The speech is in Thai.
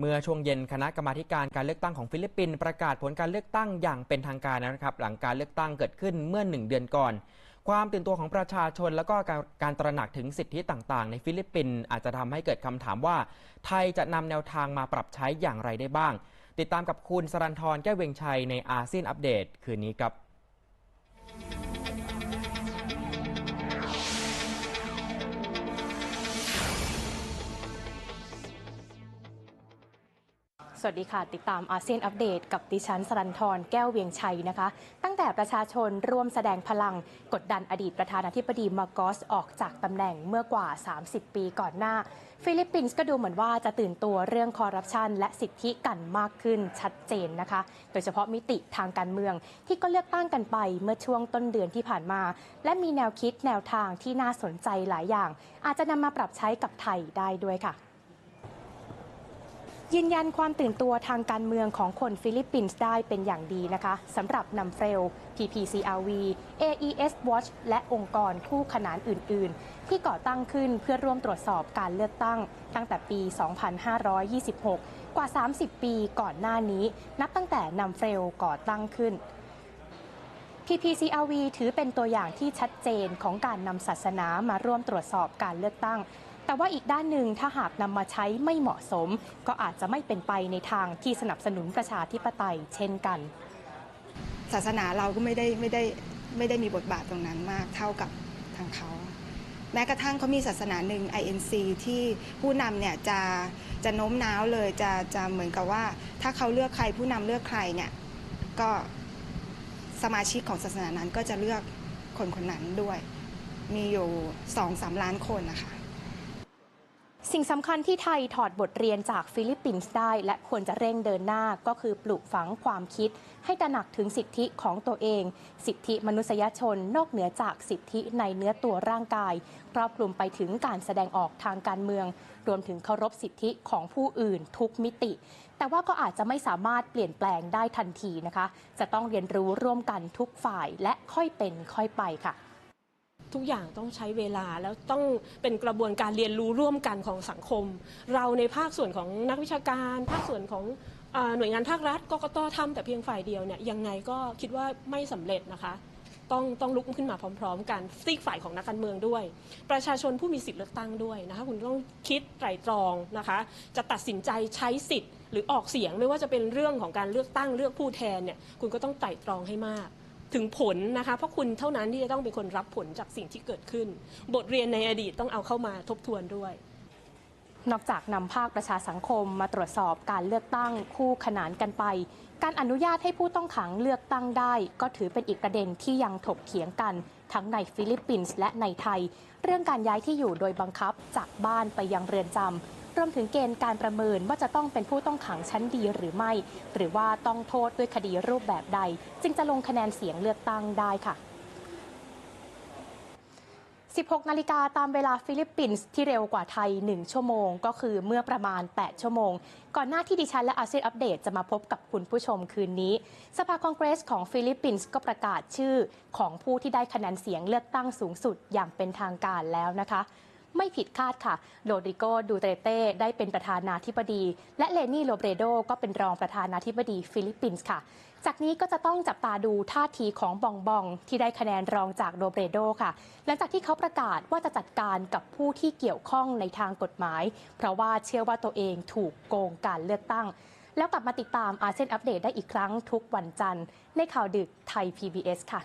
เมื่อช่วงเย็นคณะกรรมาการการเลือกตั้งของฟิลิปปินส์ประกาศผลการเลือกตั้งอย่างเป็นทางการนะครับ หลังการเลือกตั้งเกิดขึ้นเมื่อหนึ่งเดือนก่อน ความตื่นตัวของประชาชนแล้วก็การตระหนักถึงสิทธิต่างๆ ในฟิลิปปินส์อาจจะทำให้เกิดคำถามว่า ไทยจะนำแนวทางมาปรับใช้อย่างไรได้บ้าง ติดตามกับคุณสรันทรแก้วเวงชัยในอาเซียนอัปเดต คืนนี้ครับ สวัสดีค่ะ ติดตามอาเซียนอัปเดต กับดิฉันสรันทรแก้วเวียงชัยนะคะ ตั้งแต่ประชาชนร่วมแสดงพลังกดดันอดีตประธานาธิบดีมาโกสออกจากตำแหน่งเมื่อกว่า 30 ปีก่อนหน้า ฟิลิปปินส์ก็ดูเหมือนว่าจะตื่นตัวเรื่องคอร์รัปชันและสิทธิกันมากขึ้นชัดเจนนะคะ โดยเฉพาะมิติทางการเมืองที่ก็เลือกตั้งกันไปเมื่อช่วงต้นเดือนที่ผ่านมา และมีแนวคิดแนวทางที่น่าสนใจหลายอย่าง อาจจะนำมาปรับใช้กับไทยได้ด้วยค่ะ ยืนยันความตื่นตัวทางการเมืองของคนฟิลิปปินส์ได้เป็นอย่างดีนะคะสำหรับนำเฟรล PPCRV AES Watch และองค์กรคู่ขนานอื่น ๆ ที่ก่อตั้งขึ้นเพื่อร่วมตรวจสอบการเลือกตั้ง ตั้งแต่ปี 2526 กว่า 30 ปีก่อนหน้านี้ นับตั้งแต่นำเฟรลก่อตั้งขึ้น PPCRV ถือเป็นตัวอย่างที่ชัดเจนของการนำศาสนามาร่วมตรวจสอบการเลือกตั้ง แต่ว่าอีกด้านหนึ่งถ้าหากนำมาใช้ไม่เหมาะสม ก็อาจจะไม่เป็นไปในทางที่สนับสนุนประชาธิปไตยเช่นกัน ศาสนาเราก็ไม่ได้ไม่ได้ไม่ได้มีบทบาทตรงนั้นมากเท่ากับทางเขาแม้กระทั่งเขามีศาสนาหนึ่ง INC ที่ผู้นำเนี่ยจะจะโน้มน้าวเลยจะจะเหมือนกับว่า ถ้าเขาเลือกใครผู้นำเลือกใครเนี่ยก็สมาชิกของศาสนานั้นก็จะเลือกคนคนนั้นด้วย มีอยู่สองสามล้านคนนะคะ สิ่งสำคัญที่ไทยถอดบทเรียนจากฟิลิปปินส์ได้ และควรจะเร่งเดินหน้าก็คือปลูกฝังความคิด ให้ตระหนักถึงสิทธิของตัวเอง สิทธิมนุษยชนนอกเหนือจากสิทธิในเนื้อตัวร่างกาย ครอบคลุมไปถึงการแสดงออกทางการเมือง รวมถึงเคารพสิทธิของผู้อื่นทุกมิติ แต่ว่าก็อาจจะไม่สามารถเปลี่ยนแปลงได้ทันทีนะคะ จะต้องเรียนรู้ร่วมกันทุกฝ่ายและค่อยเป็นค่อยไปค่ะ ทุกอย่างต้องใช้เวลาแล้วต้องเป็นกระบวนการเรียนรู้ร่วมกันของสังคม เราในภาคส่วนของนักวิชาการ ภาคส่วนของอหน่วยงานภาครัฐกกตทำแต่เพียงฝ่ายเดียวเนี่ยยังไงก็คิดว่าไม่สำเร็จนะคะ ต้องต้องลุกขึ้นมาพร้อม ๆ กันซีกฝ่ายของนักการเมืองด้วย ประชาชนผู้มีสิทธิ์เลือกตั้งด้วยนะคะคุณต้องคิดไตร่ตรองนะคะ จะตัดสินใจใช้สิทธิ์ หรือออกเสียงไม่ว่าจะเป็นเรื่องของการเลือกตั้งเลือกผู้แทนเนี่ยคุณก็ต้องไตร่ตรองให้มาก ถึงผลนะคะ เพราะคุณเท่านั้นที่จะต้องเป็นคนรับผลจากสิ่งที่เกิดขึ้น บทเรียนในอดีตต้องเอาเข้ามาทบทวนด้วย นอกจากนำภาคประชาสังคมมาตรวจสอบการเลือกตั้งคู่ขนานกันไป การอนุญาตให้ผู้ต้องขังเลือกตั้งได้ ก็ถือเป็นอีกประเด็นที่ยังถกเถียงกัน ทั้งในฟิลิปปินส์และในไทย เรื่องการย้ายที่อยู่โดยบังคับจากบ้านไปยังเรือนจำ รวมถึงเกณฑ์การประเมินว่าจะต้องเป็นผู้ต้องขังชั้นดีหรือไม่ หรือว่าต้องโทษด้วยคดีรูปแบบใด จึงจะลงคะแนนเสียงเลือกตั้งได้ค่ะ16 นาฬิกาตามเวลาฟิลิปปินส์ที่เร็วกว่าไทย 1 ชั่วโมง ก็คือเมื่อประมาณ 8 ชั่วโมง ก่อนหน้าที่ดิฉันและอาเซียนอัปเดตจะมาพบกับคุณผู้ชมคืนนี้ สภาคองเกรสของฟิลิปปินส์ก็ประกาศชื่อของผู้ที่ได้คะแนนเสียงเลือกตั้งสูงสุดอย่างเป็นทางการแล้วนะคะ ไม่ผิดคาดค่ะ โรดริโก ดูเตเต้ ได้เป็นประธานาธิบดี และเลนี่ โลเบรโด ก็เป็นรองประธานาธิบดีฟิลิปปินส์ค่ะ จากนี้ก็จะต้องจับตาดูท่าทีของบองบอง ที่ได้คะแนนรองจากโรเบรโดค่ะ หลังจากที่เขาประกาศว่าจะจัดการกับผู้ที่เกี่ยวข้องในทางกฎหมาย เพราะว่าเชื่อว่าตัวเองถูกโกงการเลือกตั้ง แล้วกลับมาติดตามอาเซียนอัปเดตได้อีกครั้งทุกวันจันทร์ ในข่าวดึกไทย PBS ค่ะ